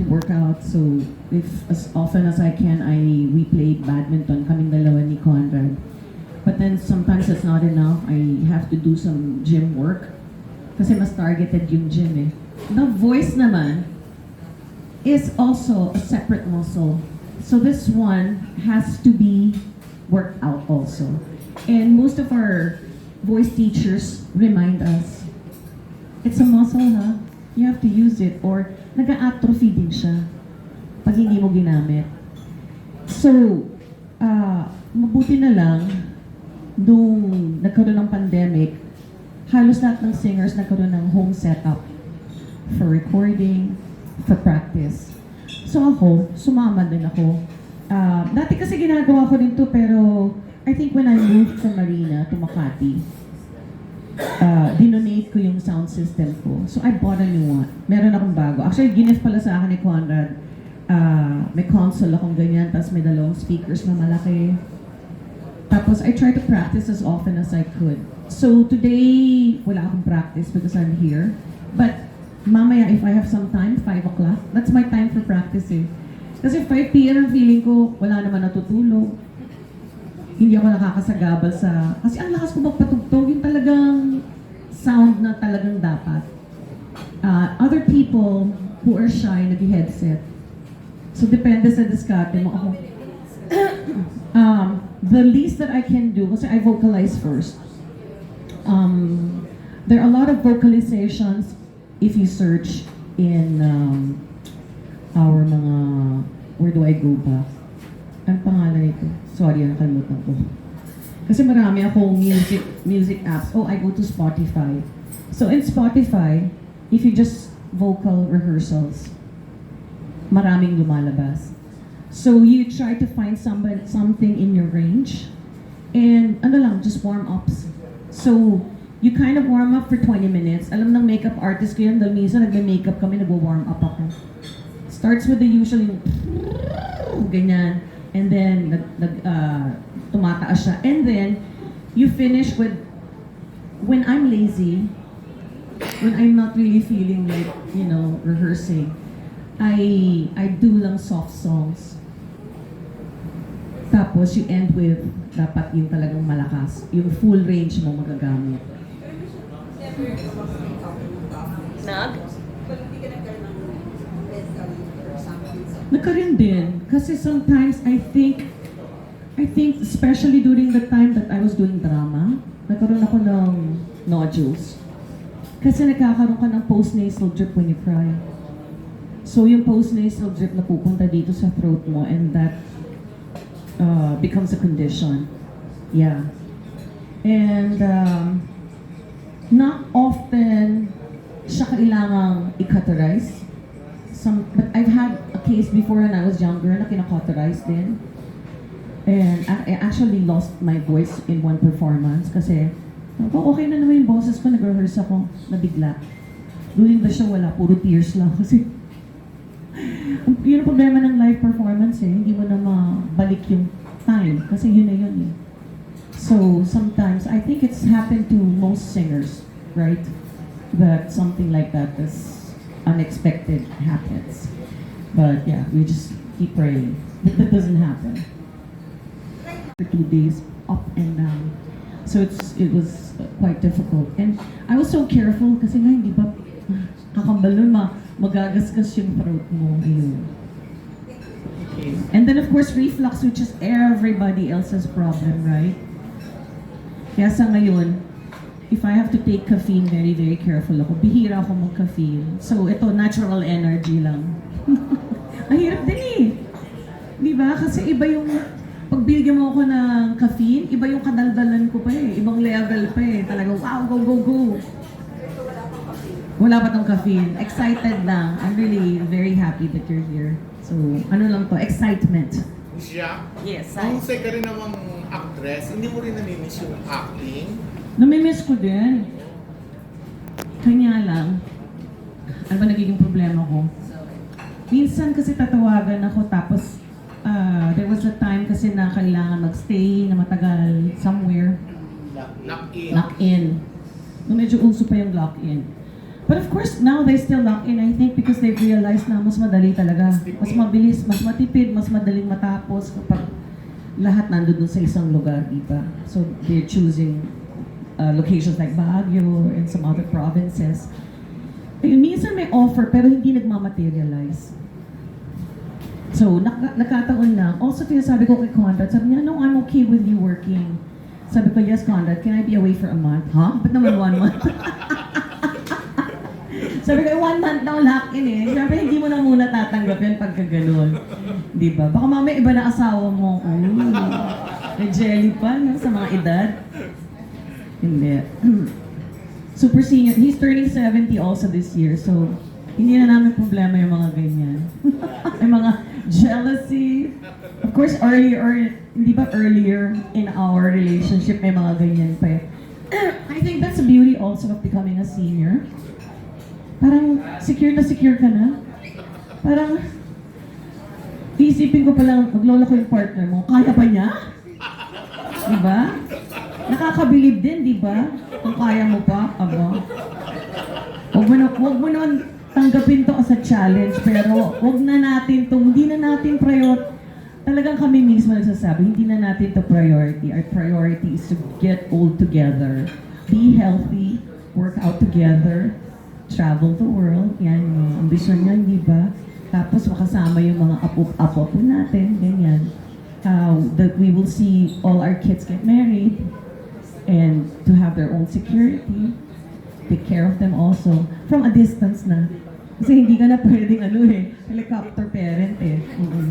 to work out. So if as often as I can, I we played badminton. Kaming dalawa ni Conrad. But then sometimes it's not enough. I have to do some gym work. Kasi mas targeted yung gym eh. The voice naman is also a separate muscle. So this one has to be worked out also. And most of our voice teachers remind us, it's a muscle ha. You have to use it or nag-atrophy din siya pag hindi mo ginamit. So, ah, mabuti na lang nung nagkaroon ng pandemic, halos lahat ng singers nagkaroon ng home setup for recording, for practice. So ako, sumama din ako. Ah, dati kasi ginagawa ko din to pero I think when I moved from Marina to Makati, uh, dinonate ko yung sound system ko. So I bought a new one. Meron akong bago. Actually, gift pala sa akin ni Conrad. Ah, may console akong ganyan, tapos may dalawang speakers na malaki. Tapos I try to practice as often as I could. So today, wala akong practice because I'm here. But mamaya, if I have some time, 5 o'clock, that's my time for practice eh. Kasi 5 p.m. ang feeling ko, wala naman natutulog. Hindi ako nakakasagabal sa... Kasi ang lakas ko magpatugtog, talagang sound na talagang dapat. Uh, other people who are shy, nag-headset. So, depende sa diskarte mo. Ako, um, the least that I can do, kasi I vocalize first. Um, there are a lot of vocalizations if you search in um, our mga, where do I go ba? Ang pangalan nito? Sorry, nakalimutan ko. Kasi marami akong music music apps. Oh, I go to Spotify. So in Spotify, if you just vocal rehearsals, maraming lumalabas. So you try to find somebody, something in your range. And ano lang, just warm-ups. So, you kind of warm up for 20 minutes. Alam ng makeup artist ko yun, dahil minsan nagme-makeup kami, nagwo-warm up ako. Starts with the usual yung ganyan. And then, nag, nag, uh, tumataas siya. And then, you finish with, when I'm lazy, when I'm not really feeling like, you know, rehearsing, I, I do lang soft songs. Tapos, you end with, dapat yung talagang malakas. Yung full range mo magagamit. Nag? Nagkaroon din. Kasi sometimes I think, I think especially during the time that I was doing drama, nagkaroon ako ng nodules. Kasi nagkakaroon ka ng post-nasal drip when you cry. So yung post-nasal drip na pupunta dito sa throat mo and that uh, becomes a condition. Yeah. And um, not often siya kailangang i-cauterize. Some, but I've had case before when I was younger na kinakauterize din. And I, I actually lost my voice in one performance kasi sabi ko, okay na naman yung boses ko, nag-rehearse ako, nabigla. During the show, wala, puro tears lang kasi yun ang problema ng live performance eh, hindi mo na mabalik yung time kasi yun na yun eh. So sometimes, I think it's happened to most singers, right? That something like that is unexpected happens. But yeah, we just keep praying that that doesn't happen. For two days, up and down. So it's it was quite difficult. And I was so careful kasi nga hindi ba kakambal nun, ma magagasgas yung throat mo. Yun. Okay. And then of course reflux which is everybody else's problem, right? Kaya sa ngayon, if I have to take caffeine, very, very careful ako. Bihira ako mag-caffeine. So ito, natural energy lang. Ang hirap din eh. Di ba? Kasi iba yung, pag binigyan mo ako ng caffeine, iba yung kadaldalan ko pa eh. Ibang level pa eh. Talaga, wow, go, go, go. Wala pa tong caffeine. Excited lang. I'm really very happy that you're here. So, ano lang to, excitement. Siya, Yes, I. mahusay ka rin namang actress, hindi mo rin namimiss yung acting. Namimiss ko din. Kanya lang, ano ba nagiging problema ko? Minsan kasi tatawagan ako tapos ah, there was a time kasi na kailangan magstay na matagal somewhere. Lock in. Lock-in. Nung medyo uso pa yung lock-in. But of course, now they still lock in, I think, because they've realized na mas madali talaga. Mas mabilis, mas matipid, mas madaling matapos kapag lahat nandun dun sa isang lugar, di ba? So they're choosing uh, locations like Baguio and some other provinces. Ayun, minsan may offer pero hindi nagmamaterialize. So, nak nakataon lang. Also, sinasabi ko kay Conrad, sabi niya, no, I'm okay with you working. Sabi ko, yes, Conrad, can I be away for a month? Huh? Ba't naman one month? sabi ko, one month daw lock-in eh. Sabi, hindi mo na muna tatanggap yan pagka ganun. Di ba? Baka mamaya iba na asawa mo. Ooh, may jelly pa, no? Sa mga edad. Hindi. Super senior. He's turning 70 also this year. So, hindi na namin problema yung mga ganyan. yung mga jealousy. Of course, earlier, or, hindi ba earlier in our relationship, may mga ganyan pa eh. I think that's the beauty also of becoming a senior. Parang secure na secure ka na. Parang, isipin ko palang, maglolo ko yung partner mo, kaya pa niya? Diba? Nakakabilib din, di ba? Kung kaya mo pa, aba. Huwag mo na, huwag mo naman tanggapin to as a challenge, pero huwag na natin to, hindi na natin prior, talagang kami mismo nagsasabi, hindi na natin to priority. Our priority is to get old together, be healthy, work out together, travel the world, yan yung ambisyon yan, di ba? Tapos makasama yung mga apo-apo po natin, ganyan. How that we will see all our kids get married, and to have their own security, take care of them also from a distance na. Kasi hindi ka na pwedeng ano eh, helicopter parent eh. Mm-mm.